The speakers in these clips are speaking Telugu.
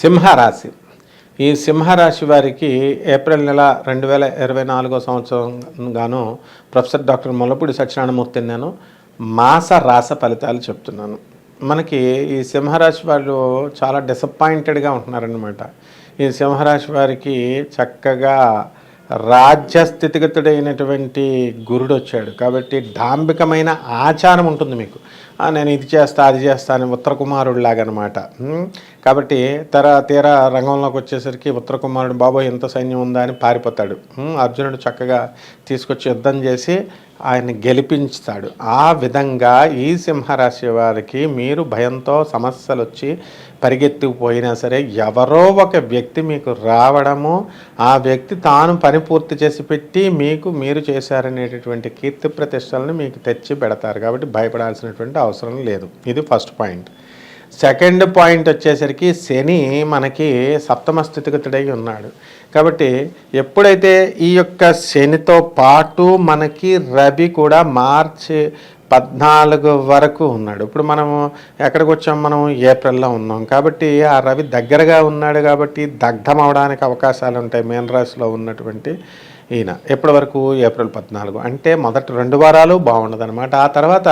సింహరాశి. ఈ సింహరాశి వారికి ఏప్రిల్ నెల రెండు వేల ఇరవై నాలుగో సంవత్సరం గాను ప్రొఫెసర్ డాక్టర్ ముల్లపూడి సత్యనారాయణమూర్తిని నేను మాస రాస ఫలితాలు చెప్తున్నాను. మనకి ఈ సింహరాశి వాళ్ళు చాలా డిసప్పాయింటెడ్గా ఉంటున్నారనమాట ఈ సింహరాశి వారికి చక్కగా రాజ్య స్థితిగతుడైనటువంటి గురుడు వచ్చాడు కాబట్టి డాంబికమైన ఆచారం ఉంటుంది మీకు. నేను ఇది చేస్తా అది చేస్తాను ఉత్తరకుమారుడు లాగనమాట కాబట్టి తెర తీరా రంగంలోకి వచ్చేసరికి ఉత్తర కుమారుడు బాబోయ్ ఎంత సైన్యం ఉందా అని పారిపోతాడు. అర్జునుడు చక్కగా తీసుకొచ్చి యుద్ధం చేసి ఆయన్ని గెలిపించుతాడు. ఆ విధంగా ఈ సింహరాశి వారికి మీరు భయంతో సమస్యలు వచ్చి పరిగెత్తుకుపోయినా సరే ఎవరో ఒక వ్యక్తి మీకు రావడము ఆ వ్యక్తి తాను పని పూర్తి చేసి పెట్టి మీకు మీరు చేశారనేటటువంటి కీర్తి ప్రతిష్టలను మీకు తెచ్చి పెడతారు. కాబట్టి భయపడాల్సినటువంటి అవసరం లేదు. ఇది ఫస్ట్ పాయింట్. సెకండ్ పాయింట్ వచ్చేసరికి శని మనకి సప్తమ స్థితిగతుడై ఉన్నాడు. కాబట్టి ఎప్పుడైతే ఈ యొక్క శనితో పాటు మనకి రవి కూడా మార్చి పద్నాలుగు వరకు ఉన్నాడు. ఇప్పుడు మనము ఎక్కడికి వచ్చాం? మనం ఏప్రిల్లో ఉన్నాం. కాబట్టి ఆ రవి దగ్గరగా ఉన్నాడు కాబట్టి దగ్ధం అవడానికి అవకాశాలు ఉంటాయి మేనరాశిలో ఉన్నటువంటి ఈయన. ఎప్పటి వరకు? ఏప్రిల్ పద్నాలుగు. అంటే మొదటి రెండు వారాలు బాగుండదు అనమాట ఆ తర్వాత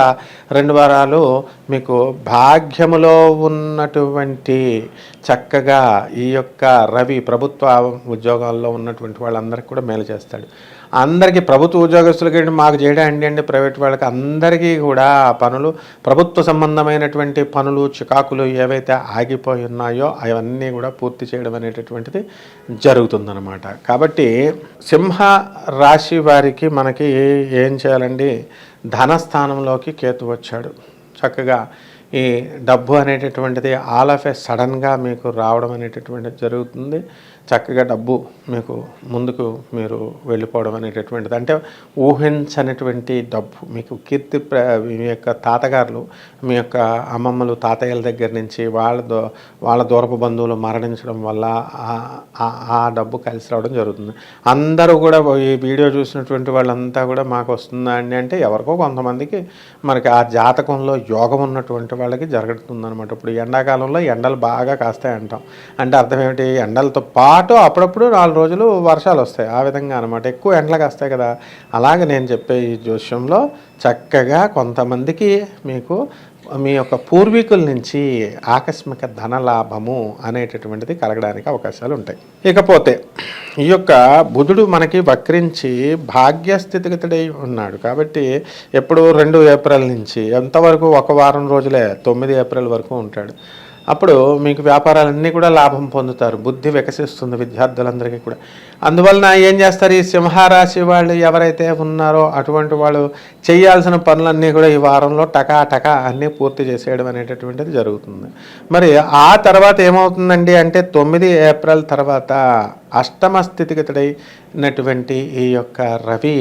రెండు వారాలు మీకు భాగ్యములో ఉన్నటువంటి చక్కగా ఈ యొక్క రవి ప్రభుత్వ ఉద్యోగాల్లో ఉన్నటువంటి వాళ్ళందరికీ కూడా మేలు చేస్తాడు. అందరికీ ప్రభుత్వ ఉద్యోగస్తులకి మాకు చేయడం అండి అండి ప్రైవేట్ వాళ్ళకి అందరికీ కూడా ఆ పనులు ప్రభుత్వ సంబంధమైనటువంటి పనులు చికాకులు ఏవైతే ఆగిపోయి ఉన్నాయో అవన్నీ కూడా పూర్తి చేయడం అనేటటువంటిది జరుగుతుందన్నమాట. కాబట్టి సింహ రాశి వారికి మనకి ఏం చేయాలండి ధనస్థానంలోకి కేతు వచ్చాడు. చక్కగా ఈ డబ్బు అనేటటువంటిది ఆల్ ఆఫ్ ఏ సడన్గా మీకు రావడం అనేటటువంటిది జరుగుతుంది. చక్కగా డబ్బు మీకు ముందుకు మీరు వెళ్ళిపోవడం అనేటటువంటిది. అంటే ఊహించనటువంటి డబ్బు మీకు కీర్తి ప్ర మీ యొక్క తాతగారులు మీ యొక్క అమ్మమ్మలు తాతయ్యల దగ్గర నుంచి వాళ్ళ దో వాళ్ళ దూరపు బంధువులు మరణించడం వల్ల ఆ- డబ్బు కలిసి రావడం జరుగుతుంది. అందరూ కూడా ఈ వీడియో చూసినటువంటి వాళ్ళంతా కూడా మాకు వస్తుందా అండి అంటే ఎవరికో కొంతమందికి మనకి ఆ జాతకంలో యోగం ఉన్నటువంటి వాళ్ళకి జరుగుతుంది అనమాట ఇప్పుడు ఎండాకాలంలో ఎండలు బాగా కాస్తాయి అంటాం అంటే అర్థం ఏమిటి? ఎండలతో పాటు అప్పుడప్పుడు నాలుగు రోజులు వర్షాలు వస్తాయి. ఆ విధంగా అనమాట ఎక్కువ ఎండలకు వస్తాయి కదా. అలాగే నేను చెప్పే ఈ జోష్యంలో చక్కగా కొంతమందికి మీకు మీ యొక్క పూర్వీకుల నుంచి ఆకస్మిక ధన లాభము అనేటటువంటిది కలగడానికి అవకాశాలు ఉంటాయి. ఇకపోతే ఈ యొక్క బుధుడు మనకి వక్రించి భాగ్యస్థితిగతుడై ఉన్నాడు. కాబట్టి ఎప్పుడు రెండు ఏప్రిల్ నుంచి ఎంతవరకు ఒక వారం రోజులే తొమ్మిది ఏప్రిల్ వరకు ఉంటాడు. అప్పుడు మీకు వ్యాపారాలన్నీ కూడా లాభం పొందుతారు. బుద్ధి వికసిస్తుంది విద్యార్థులందరికీ కూడా. అందువలన ఏం చేస్తారు? ఈ సింహరాశి వాళ్ళు ఎవరైతే ఉన్నారో అటువంటి వాళ్ళు చేయాల్సిన పనులన్నీ కూడా ఈ వారంలో టకా టకా అన్నీ పూర్తి చేసేయడం అనేటటువంటిది జరుగుతుంది. మరి ఆ తర్వాత ఏమవుతుందండి అంటే తొమ్మిది ఏప్రిల్ తర్వాత అష్టమ స్థితిగతుడైనటువంటి ఈ యొక్క రవి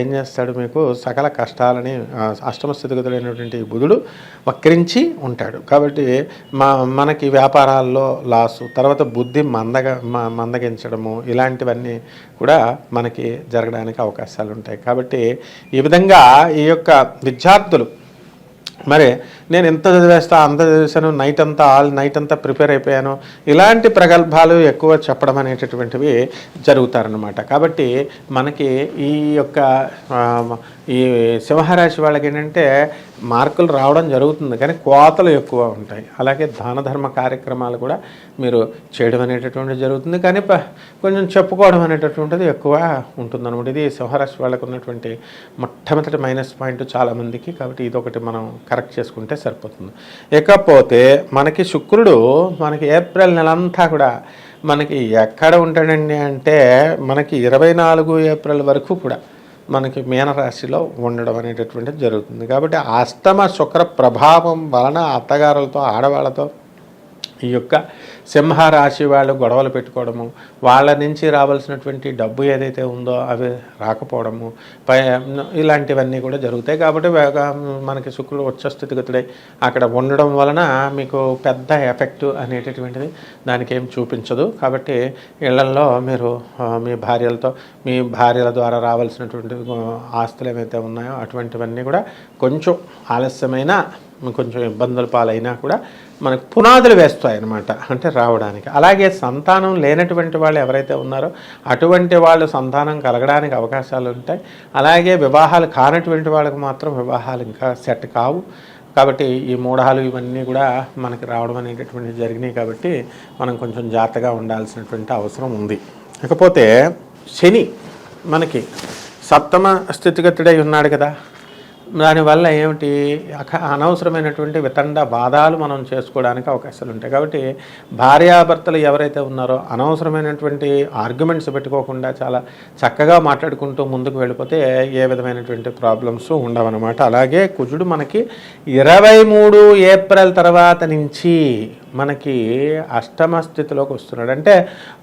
ఏం చేస్తాడు మీకు సకల కష్టాలని అష్టమ స్థితిగతుడైనటువంటి బుధుడు వక్రించి ఉంటాడు. కాబట్టి మా మనకి వ్యాపారాల్లో లాసు తర్వాత బుద్ధి మందగ మందగించడము ఇలాంటివన్నీ కూడా మనకి జరగడానికి అవకాశాలు ఉంటాయి కాబట్టి ఈ విధంగా ఈ యొక్క విద్యార్థులు మరి నేను ఎంత చదివేస్తా అంత చదివేశాను నైట్ అంతా ఆల్ నైట్ అంతా ప్రిపేర్ అయిపోయాను ఇలాంటి ప్రగల్భాలు ఎక్కువ చెప్పడం అనేటటువంటివి జరుగుతారనమాట కాబట్టి మనకి ఈ యొక్క ఈ సింహరాశి వాళ్ళకి ఏంటంటే మార్కులు రావడం జరుగుతుంది కానీ కోతలు ఎక్కువ ఉంటాయి. అలాగే దాన ధర్మ కార్యక్రమాలు కూడా మీరు చేయడం అనేటటువంటిది జరుగుతుంది కానీ ప- కొంచెం చెప్పుకోవడం అనేటటువంటిది ఎక్కువ ఉంటుందన్నమాట. ఇది సింహరాశి వాళ్ళకు ఉన్నటువంటి మొట్టమొదటి మైనస్ పాయింట్ చాలామందికి కాబట్టి ఇదొకటి మనం కరెక్ట్ చేసుకుంటే సరిపోతుంది. ఇకపోతే మనకి శుక్రుడు మనకి ఏప్రిల్ నెలంతా కూడా మనకి ఎక్కడ ఉంటాడండి అంటే మనకి ఇరవై నాలుగు ఏప్రిల్ వరకు కూడా మనకి మీనరాశిలో ఉండడం అనేటటువంటిది జరుగుతుంది. కాబట్టి అష్టమ శుక్ర ప్రభావం వలన అత్తగారులతో ఆడవాళ్ళతో ఈ యొక్క సింహరాశి వాళ్ళు గొడవలు పెట్టుకోవడము వాళ్ళ నుంచి రావాల్సినటువంటి డబ్బు ఏదైతే ఉందో అవి రాకపోవడము పై ఇలాంటివన్నీ కూడా జరుగుతాయి. కాబట్టి మనకి శుక్రుడు వచ్చ స్థితిగతుడై అక్కడ ఉండడం వలన మీకు పెద్ద ఎఫెక్ట్ అనేటటువంటిది దానికి ఏం చూపించదు. కాబట్టి ఇళ్ళల్లో మీరు మీ భార్యలతో మీ భార్యల ద్వారా రావాల్సినటువంటి ఆస్తులు ఏవైతే ఉన్నాయో అటువంటివన్నీ కూడా కొంచెం ఆలస్యమైన కొంచెం ఇబ్బందుల పాలైనా కూడా మనకు పునాదులు వేస్తాయి అన్నమాట అంటే రావడానికి. అలాగే సంతానం లేనటువంటి వాళ్ళు ఎవరైతే ఉన్నారో అటువంటి వాళ్ళు సంతానం కలగడానికి అవకాశాలు ఉంటాయి. అలాగే వివాహాలు కానటువంటి వాళ్ళకి మాత్రం వివాహాలు ఇంకా సెట్ కావు. కాబట్టి ఈ మూఢాలు ఇవన్నీ కూడా మనకి రావడం అనేటటువంటి జరిగినాయి కాబట్టి మనం కొంచెం జాగ్రత్తగా ఉండాల్సినటువంటి అవసరం ఉంది. ఇకపోతే శని మనకి సప్తమ స్థితిగతుడై ఉన్నాడు కదా. దానివల్ల ఏమిటి? అనవసరమైనటువంటి వితండ బాధాలు మనం చేసుకోవడానికి అవకాశాలు ఉంటాయి. కాబట్టి భార్యాభర్తలు ఎవరైతే ఉన్నారో అనవసరమైనటువంటి ఆర్గ్యుమెంట్స్ పెట్టుకోకుండా చాలా చక్కగా మాట్లాడుకుంటూ ముందుకు వెళ్ళిపోతే ఏ విధమైనటువంటి ప్రాబ్లమ్స్ ఉండవన్నమాట. అలాగే కుజుడు మనకి ఇరవై మూడు ఏప్రిల్ తర్వాత నుంచి మనకి అష్టమ స్థితిలోకి వస్తున్నాడు. అంటే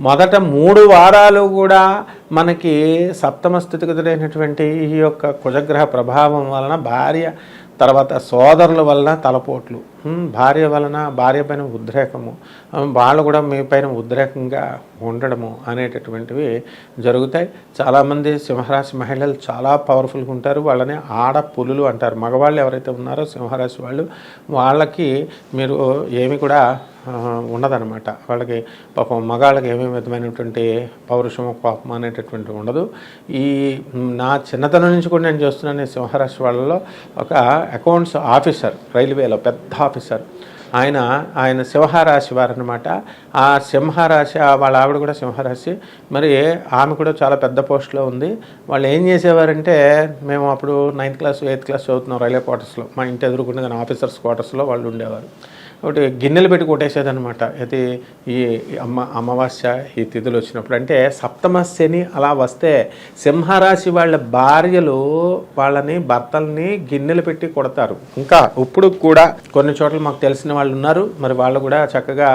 మొదట మూడు వారాలు కూడా మనకి సప్తమ స్థితిగతుడైనటువంటి ఈ యొక్క కుజగ్రహ ప్రభావం వలన భార్య తర్వాత సోదరుల వలన తలపోట్లు. భార్య వలన భార్య పైన ఉద్రేకము వాళ్ళు కూడా మీ పైన ఉద్రేకంగా ఉండడము అనేటటువంటివి జరుగుతాయి. చాలామంది సింహరాశి మహిళలు చాలా పవర్ఫుల్గా ఉంటారు. వాళ్ళని ఆడ పులులు అంటారు. మగవాళ్ళు ఎవరైతే ఉన్నారో సింహరాశి వాళ్ళు వాళ్ళకి మీరు ఏమి కూడా ఉండదన్నమాట. వాళ్ళకి పాపం మగాళ్ళకి ఏమేమి విధమైనటువంటి పౌరుషము కోపం అనేటటువంటి ఉండదు. ఈ నా చిన్నతనం నుంచి కూడా నేను చూస్తున్నాను ఈ సింహరాశి వాళ్ళలో ఒక అకౌంట్స్ ఆఫీసర్ రైల్వేలో పెద్ద ఆఫీసర్. ఆయన ఆయన సింహరాశి వారు అనమాట ఆ సింహరాశి వాళ్ళ ఆవిడ కూడా సింహరాశి. మరి ఆమె కూడా చాలా పెద్ద పోస్ట్లో ఉంది. వాళ్ళు ఏం చేసేవారంటే మేము అప్పుడు నైన్త్ క్లాస్ ఎయిత్ క్లాస్ చదువుతున్నాం రైల్వే క్వార్టర్స్లో. మా ఇంటి ఎదురుకుండా ఆఫీసర్స్ క్వార్టర్స్లో వాళ్ళు ఉండేవారు. ఒకటి గిన్నెలు పెట్టి కొట్టేసేదనమాట అయితే ఈ అమ్మ అమావాస్య ఈ తిథులు వచ్చినప్పుడు అంటే సప్తమ శని అలా వస్తే సింహరాశి వాళ్ళ భార్యలు వాళ్ళని భర్తల్ని గిన్నెలు పెట్టి కొడతారు. ఇంకా ఇప్పుడు కూడా కొన్ని చోట్ల మాకు తెలిసిన వాళ్ళు ఉన్నారు. మరి వాళ్ళు కూడా చక్కగా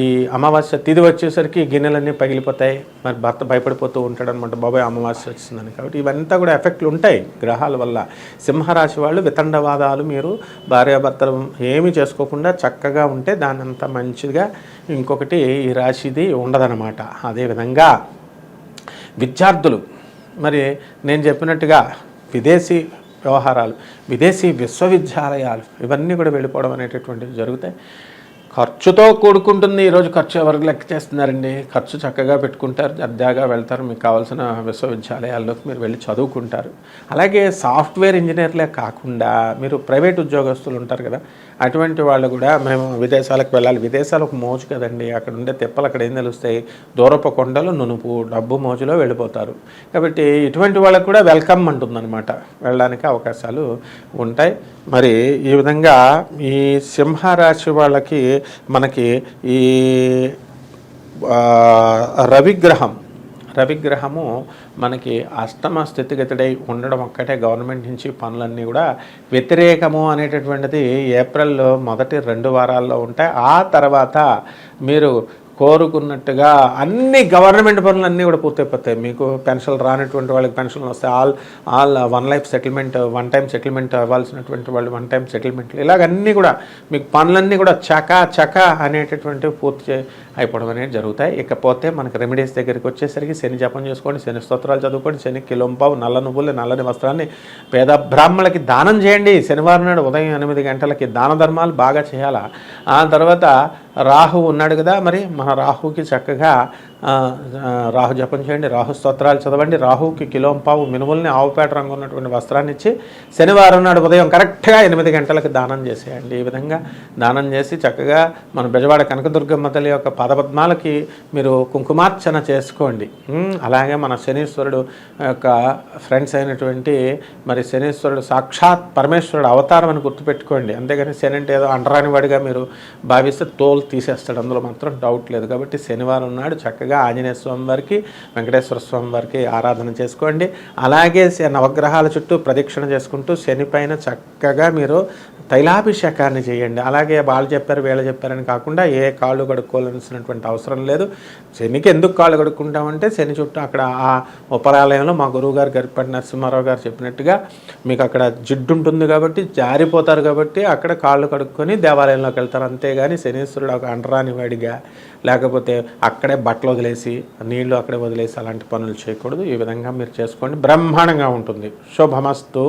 ఈ అమావాస్య తిథి వచ్చేసరికి గిన్నెలన్నీ పగిలిపోతాయి. మరి భర్త భయపడిపోతూ ఉంటాడు అనమాట బాబాయ్ అమావాస్య వచ్చిందని. కాబట్టి ఇవంతా కూడా ఎఫెక్ట్లు ఉంటాయి గ్రహాల వల్ల. సింహరాశి వాళ్ళు వితండవాదాలు మీరు భార్యాభర్తలు ఏమీ చేసుకోకుండా చక్కగా ఉంటే దాని అంత మంచిగా ఇంకొకటి ఈ రాశిది ఉండదన్నమాట. అదేవిధంగా విద్యార్థులు మరి నేను చెప్పినట్టుగా విదేశీ వ్యవహారాలు విదేశీ విశ్వవిద్యాలయాలు ఇవన్నీ కూడా వెళ్ళిపోవడం అనేటటువంటివి జరుగుతాయి. ఖర్చుతో కూడుకుంటుంది. ఈరోజు ఖర్చు ఎవరికి లెక్క చేస్తున్నారండి? ఖర్చు చక్కగా పెట్టుకుంటారు జర్దాగా వెళ్తారు. మీకు కావాల్సిన విశ్వవిద్యాలయాల్లోకి మీరు వెళ్ళి చదువుకుంటారు. అలాగే సాఫ్ట్వేర్ ఇంజనీర్లే కాకుండా మీరు ప్రైవేట్ ఉద్యోగస్తులు ఉంటారు కదా అటువంటి వాళ్ళు కూడా మేము విదేశాలకు వెళ్ళాలి. విదేశాలు ఒక మోజు కదండి. అక్కడ ఉండే తెప్పలు అక్కడ ఏం తెలుస్తాయి? దూరపు కొండలు నునుపు డబ్బు మోజులో వెళ్ళిపోతారు. కాబట్టి ఇటువంటి వాళ్ళకు కూడా వెల్కమ్ అంటుందన్నమాట. వెళ్ళడానికి అవకాశాలు ఉంటాయి. మరి ఈ విధంగా ఈ సింహరాశి వాళ్ళకి మనకి ఈ రవిగ్రహం రవిగ్రహము మనకి అష్టమ స్థితిగతుడై ఉండడం ఒక్కటే గవర్నమెంట్ నుంచి పనులన్నీ కూడా వ్యతిరేకము అనేటటువంటిది ఏప్రిల్లో మొదటి రెండు వారాల్లో ఉంటాయి. ఆ తర్వాత మీరు కోరుకున్నట్టుగా అన్ని గవర్నమెంట్ పనులు అన్నీ కూడా పూర్తయిపోతాయి. మీకు పెన్షన్లు రానటువంటి వాళ్ళకి పెన్షన్లు వస్తాయి all all one life settlement one time settlement అవ్వాల్సినటువంటి వాళ్ళు వన్ టైం సెటిల్మెంట్లు. ఇలాగన్నీ కూడా మీకు పనులన్నీ కూడా చకా చకా అనేటటువంటివి పూర్తి అయిపోవడం అనేది జరుగుతాయి. ఇకపోతే మనకి రెమెడీస్ దగ్గరికి వచ్చేసరికి శని జపం చేసుకోండి శని స్తోత్రాలు చదువుకోండి శని కిలోంపావు నల్ల నువ్వులు నల్లని వస్త్రాన్ని పేద బ్రాహ్మణులకి దానం చేయండి. శనివారం నాడు ఉదయం ఎనిమిది గంటలకి దాన ధర్మాలు బాగా చేయాలా? ఆ తర్వాత రాహు ఉన్నాడు కదా మరి మన రాహుకి చక్కగా రాహు జపం చేయండి రాహు స్తోత్రాలు చదవండి రాహుకి కిలోంపావు మినుముల్ని ఆవుపేట రంగు ఉన్నటువంటి వస్త్రాన్ని ఇచ్చి శనివారం నాడు ఉదయం కరెక్ట్గా ఎనిమిది గంటలకు దానం చేసేయండి. ఈ విధంగా దానం చేసి చక్కగా మన బెజవాడ కనకదుర్గమ్మ తల్లి యొక్క పదపద్మాలకి మీరు కుంకుమార్చన చేసుకోండి. అలాగే మన శనీశ్వరుడు యొక్క ఫ్రెండ్స్ అయినటువంటి మరి శనీశ్వరుడు సాక్షాత్ పరమేశ్వరుడు అవతారం అని గుర్తుపెట్టుకోండి. అంతేగాని శని అంటే ఏదో అంటరాని వాడిగా మీరు భావిస్తే తోలు తీసేస్తాడు. అందులో మాత్రం డౌట్ లేదు. కాబట్టి శనివారం నాడు చక్కగా ఆంజనేయ స్వామి వారికి వెంకటేశ్వర స్వామి వారికి ఆరాధన చేసుకోండి. అలాగే శ- నవగ్రహాల చుట్టూ ప్రదక్షిణ చేసుకుంటూ శని పైన చక్కగా మీరు తైలాభిషేకాన్ని చేయండి. అలాగే వాళ్ళు చెప్పారు వీళ్ళు చెప్పారని కాకుండా ఏ కాళ్ళు కడుక్కోవాల్సినటువంటి అవసరం లేదు. శనికి ఎందుకు కాళ్ళు కడుక్కుంటామంటే శని చుట్టూ అక్కడ ఆ ఉపరాలయంలో మా గురువు గారు గరిపటి నరసింహారావు గారు చెప్పినట్టుగా మీకు అక్కడ జిడ్డు ఉంటుంది కాబట్టి జారిపోతారు కాబట్టి అక్కడ కాళ్ళు కడుక్కొని దేవాలయంలోకి వెళ్తారు. అంతేగాని శనీశ్వరుడు ఒక అంటరాని వాడిగా లేకపోతే అక్కడే బట్టలు వదిలేసి నీళ్ళు అక్కడే వదిలేసి అలాంటి పనులు చేయకూడదు. ఈ విధంగా మీరు చేసుకోండి. బ్రహ్మాండంగా ఉంటుంది. శుభమస్తు.